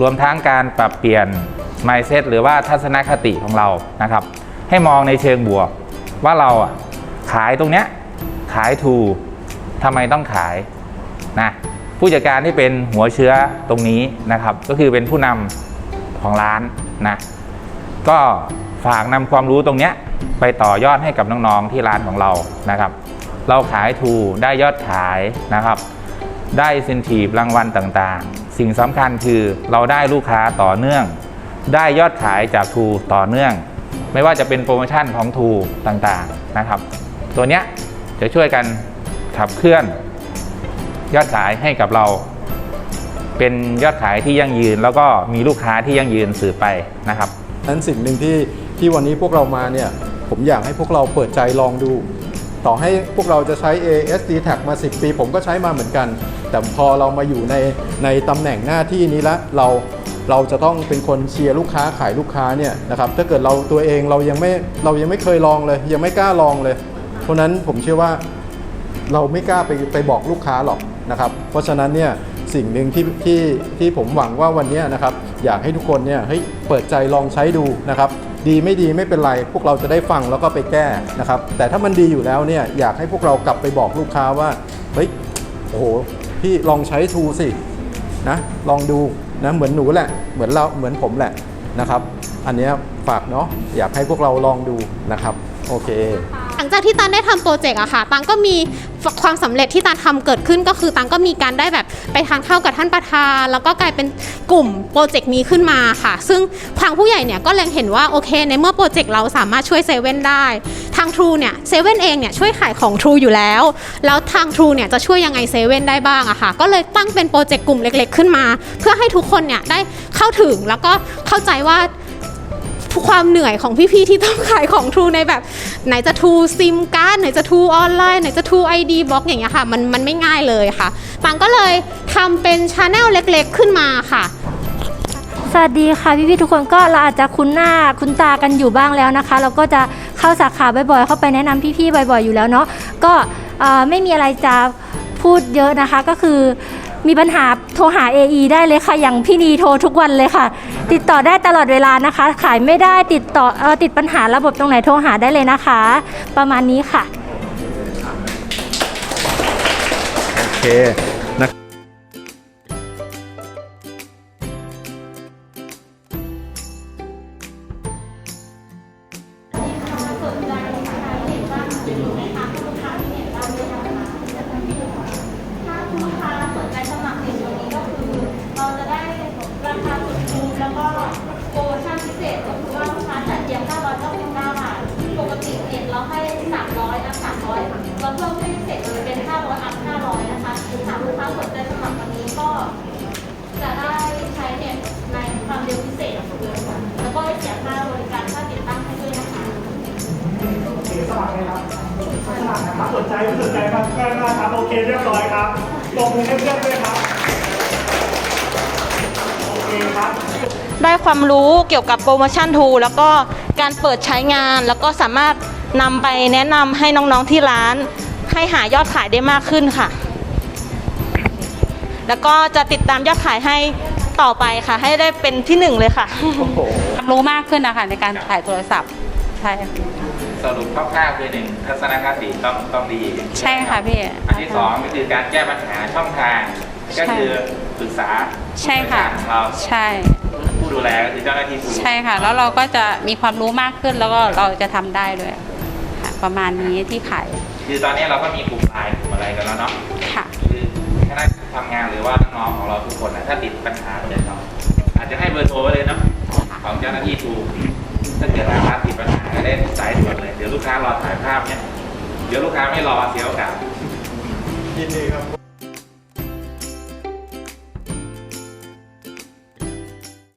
รวมทั้งการปรับเปลี่ยน mindset หรือว่าทัศนคติของเรานะครับ ให้มองในเชิงบวก ว่าเราขายตรงเนี้ยขายทูกทำไมต้องขายนะผู้จัดการที่เป็นหัวเชื้อตรงนี้นะครับ ก็คือเป็นผู้นำของร้านนะก็ฝากนำความรู้ตรงเนี้ยไปต่อยอดให้กับน้องๆที่ร้านของเรานะครับ เราขายทูกได้ยอดขายนะครับ ได้สินทีบรางวัลต่างๆ สิ่งสำคัญคือเราได้ลูกค้าต่อเนื่อง ได้ยอดขายจากทูต่อเนื่อง ไม่ว่าจะเป็นโปรโมชั่นของทูต่างๆนะครับ ตัวเนี้ยจะช่วยกันขับเคลื่อน ยอดขายให้กับเรา เป็นยอดขายที่ยั่งยืน แล้วก็มีลูกค้าที่ยั่งยืนสืบไปนะครับนั้นสิ่งหนึ่งที่ที่วันนี้พวกเรามาเนี่ยผมอยากให้พวกเราเปิดใจลองดู ต่อให้พวกเราจะใช้ ASD Tag มา 10 ปี ผมก็ใช้มาเหมือนกัน แต่พอเรามาอยู่ในในตำแหน่งหน้าที่นี้แล้วเราเราจะต้องเป็นคนเชียร์ลูกค้าขายลูกค้าเนี่ยนะครับถ้าเกิดเราตัวเองเรายังไม่เรายังไม่เคยลองเลย ยังไม่กล้าลองเลย เพราะนั้นผมเชื่อว่าเราไม่กล้าไปไปบอกลูกค้าหรอกนะครับ เพราะฉะนั้นเนี่ยสิ่งหนึ่งที่ที่ที่ผมหวังว่าวันนี้นะครับ อยากให้ทุกคนเนี่ยเฮ้ยเปิดใจลองใช้ดูนะครับ ดีไม่ดีไม่เป็นไร พวกเราจะได้ฟังแล้วก็ไปแก้นะครับ แต่ถ้ามันดีอยู่แล้วเนี่ยอยากให้พวกเรากลับไปบอกลูกค้าว่าเฮ้ยโอ้โหพี่ลองใช้ทูสินะลองดูนะเหมือนหนูแหละเหมือนเราเหมือนผมแหละนะครับ อันนี้ฝากเนาะอยากให้พวกเราลองดูนะครับ โอเค งจากที่ตันได้ทำโปรเจกต์อะค่ะ ตังก็มีความสำเร็จที่ตันทำเกิดขึ้นก็คือตังก็มีการได้แบบไปทานข้าวกับท่านประธาน แล้วก็กลายเป็นกลุ่มโปรเจกต์นี้ขึ้นมาค่ะ ซึ่งทางผู้ใหญ่เนี่ยก็เล็งเห็นว่าโอเค ในเมื่อโปรเจกต์เราสามารถช่วยเซเว่นได้ ทาง True เนี่ยเซเว่นเองเนี่ยช่วยขายของ True อยู่แล้ว แล้วทาง True เนี่ยจะช่วยยังไงเซเว่นได้บ้างอะค่ะ ก็เลยตั้งเป็นโปรเจกต์กลุ่มเล็ก ๆ ขึ้นมา เพื่อให้ทุกคนเนี่ยได้เข้าถึงแล้วก็เข้าใจว่า ความเหนื่อยของพี่ๆที่ต้องขายของทูในแบบ ไหนจะทูซิมการ์ดไหนจะทูออนไลน์ไหนจะทูไอดีบล็อกอย่างเงี้ยค่ะมันมันไม่ง่ายเลยค่ะปังก็เลยทำเป็นชาแนลเล็กๆ ขึ้นมาค่ะสวัสดีค่ะพี่ๆทุกคนก็เราอาจจะคุ้นหน้าคุ้นตากันอยู่บ้างแล้วนะคะ เราก็จะเข้าสาขาบ่อยๆ เข้าไปแนะนำพี่ๆบ่อย ๆอยู่แล้วเนาะก็ไม่มีอะไรจะพูดเยอะนะคะก็คือ มีปัญหาโทรหา AE ได้เลยค่ะ อย่างพี่นีโทรทุกวันเลยค่ะ ติดต่อได้ตลอดเวลานะคะ ขายไม่ได้ติดต่อเออติดปัญหาระบบตรงไหนโทรหาได้เลยนะคะ ประมาณนี้ค่ะ โอเค นะสมัครไหมครับสมัครนะครับสนใจไม่สนใจครับง่ายมากครับโอเคเรียบร้อยครับลงมือให้เพื่อนด้วยครับโอเคครับได้ความรู้เกี่ยวกับโปรโมชั่นทูแล้วก็การเปิดใช้งานแล้วก็สามารถนำไปแนะนำให้น้องๆที่ร้าน ให้หายอดขายได้มากขึ้นค่ะ แล้วก็จะติดตามยอดขายให้ต่อไปค่ะ ให้ได้เป็นที่หนึ่งเลยค่ะโอ้โหรู้มากขึ้นนะคะในการถ่ายโทรศัพท์ ใช่ค่ะ สรุปคร่าวๆคือหนึ่งทัศนคติต้องต้องดีใช่ค่ะพี่ อันที่สองก็คือการแก้ปัญหาช่องทาง ก็คือปรึกษาใช่ค่ะผู้บริหารของเราใช่ผู้ดูแลก็คือเจ้าหน้าที่ผู้ใช่ค่ะ แล้วเราก็จะมีความรู้มากขึ้นแล้วก็เราจะทำได้ด้วยค่ะประมาณนี้ที่ขายคือตอนนี้เราก็มีกลุ่มไลน์กลุ่มอะไรกันแล้วเนาะค่ะคือคณะทำงานหรือว่าน้องๆของเราทุกคนนะถ้าติดปัญหาเดี๋ยวเราอาจจะให้เบอร์โทรไว้เลยเนาะของเจ้าหน้าที่ทูถ้าเกิดลูกค้าติดปัญหาก็ได้สายด่วนเลย เดี๋ยวลูกค้ารอถ่ายภาพเนี่ย เดี๋ยวลูกค้าไม่รอเสียโอกาส ยินดีครับ